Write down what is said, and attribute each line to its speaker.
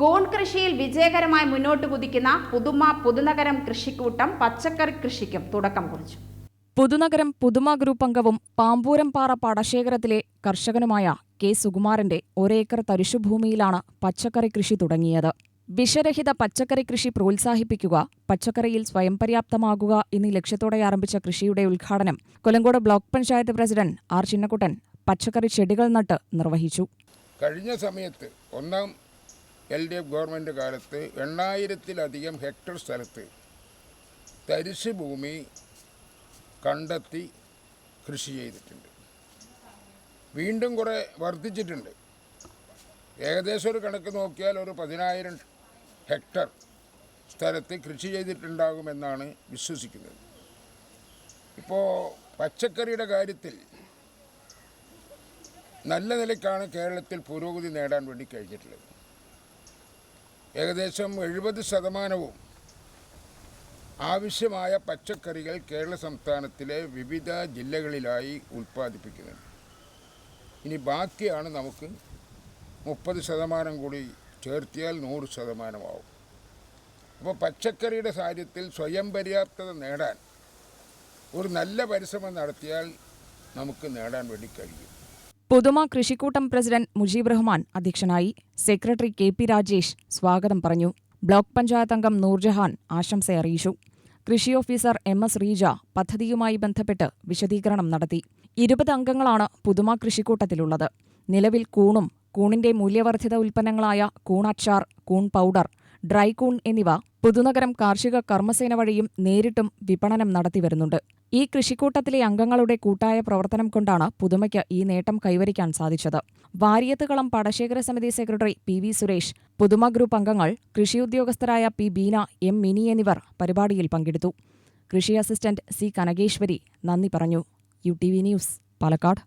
Speaker 1: കൂൺ കൃഷിയിൽ വിജയകരമായി മുന്നോട്ട് കുതിക്കുന്ന പുതുമ പുതുനഗരം കൃഷിക്കൂട്ടം പച്ചക്കറി കൃഷിക്കും തുടക്കം കുറിച്ചു.
Speaker 2: പുതുനഗരം പുതുമ ഗ്രൂപ്പ് അംഗവും പാമ്പൂരംപാറ പാടശേഖരത്തിലെ കർഷകനുമായ കെ സുകുമാരന്റെ ഒരേക്കർ തരിശുഭൂമിയിലാണ് പച്ചക്കറി കൃഷി തുടങ്ങിയത്. വിഷരഹിത പച്ചക്കറി കൃഷി പ്രോത്സാഹിപ്പിക്കുക പച്ചക്കറിയിൽ സ്വയം പര്യാപ്തമാകുക എന്നീ ലക്ഷ്യത്തോടെ ആരംഭിച്ച കൃഷിയുടെ ഉദ്ഘാടനം Kollengode block panchayat president R Chinnakuttan പച്ചക്കറി ചെടികൾ നട്ട് നിർവഹിച്ചു.
Speaker 3: കഴിഞ്ഞ സമയത്ത് ഒന്നാം എൽ ഡി എഫ് ഗവൺമെന്റ് കാലത്ത് എണ്ണായിരത്തിലധികം ഹെക്ടർ സ്ഥലത്ത് തരിശ് ഭൂമി കണ്ടെത്തി കൃഷി ചെയ്തിട്ടുണ്ട്. വീണ്ടും കുറേ വർദ്ധിച്ചിട്ടുണ്ട്. ഏകദേശം ഒരു കണക്ക് നോക്കിയാൽ ഒരു പതിനായിരം ഹെക്ടർ സ്ഥലത്ത് കൃഷി ചെയ്തിട്ടുണ്ടാകുമെന്നാണ് വിശ്വസിക്കുന്നത്. ഇപ്പോൾ പച്ചക്കറിയുടെ കാര്യത്തിൽ നല്ല നിലയ്ക്കാണ് കേരളത്തിൽ പുരോഗതി നേടാൻ വേണ്ടി കഴിഞ്ഞിട്ടുള്ളത്. ഏകദേശം എഴുപത് ശതമാനവും ആവശ്യമായ പച്ചക്കറികൾ കേരള സംസ്ഥാനത്തിലെ വിവിധ ജില്ലകളിലായി ഉൽപ്പാദിപ്പിക്കുന്നുണ്ട് ഇനി ബാക്കിയാണ് നമുക്ക് മുപ്പത് ശതമാനം കൂടി ചേർത്തിയാൽ നൂറ് ശതമാനമാവും. അപ്പോൾ പച്ചക്കറിയുടെ കാര്യത്തിൽ സ്വയം പര്യാപ്തത നേടാൻ ഒരു നല്ല പരിശ്രമം നടത്തിയാൽ നമുക്ക് നേടാൻ വേണ്ടി കഴിയും.
Speaker 2: പുതുമ കൃഷിക്കൂട്ടം പ്രസിഡന്റ് മുജീബ് റഹ്മാൻ അധ്യക്ഷനായി സെക്രട്ടറി കെ പി രാജേഷ് സ്വാഗതം പറഞ്ഞു. ബ്ലോക്ക് പഞ്ചായത്ത് അംഗം നൂർജഹാൻ ആശംസ അറിയിച്ചു. കൃഷി ഓഫീസർ എം എസ് റീജ പദ്ധതിയുമായി ബന്ധപ്പെട്ട് വിശദീകരണം നടത്തി. ഇരുപത് അംഗങ്ങളാണ് പുതുമ കൃഷിക്കൂട്ടത്തിലുള്ളത്. നിലവിൽ കൂണും കൂണിന്റെ മൂല്യവർദ്ധിത ഉൽപ്പന്നങ്ങളായ കൂണച്ചാർ കൂൺ പൗഡർ ഡ്രൈ കൂൺ എന്നിവ പുതുനഗരം കാർഷിക കർമ്മസേന വഴിയും നേരിട്ടും വിപണനം നടത്തിവരുന്നുണ്ട് ഈ കൃഷിക്കൂട്ടത്തിലെ അംഗങ്ങളുടെ കൂട്ടായ പ്രവർത്തനം കൊണ്ടാണ് പുതുമയ്ക്ക് ഈ നേട്ടം കൈവരിക്കാൻ സാധിച്ചത്. വാരിയത്തുകളം പടശേഖര സമിതി സെക്രട്ടറി പി വി സുരേഷ് പുതുമ ഗ്രൂപ്പ് അംഗങ്ങൾ കൃഷി ഉദ്യോഗസ്ഥരായ പി ബീന എം മിനി എന്നിവർ പരിപാടിയിൽ പങ്കെടുത്തു. കൃഷി അസിസ്റ്റന്റ് സി കനകേശ്വരി നന്ദി പറഞ്ഞു. U T V news Palakkad.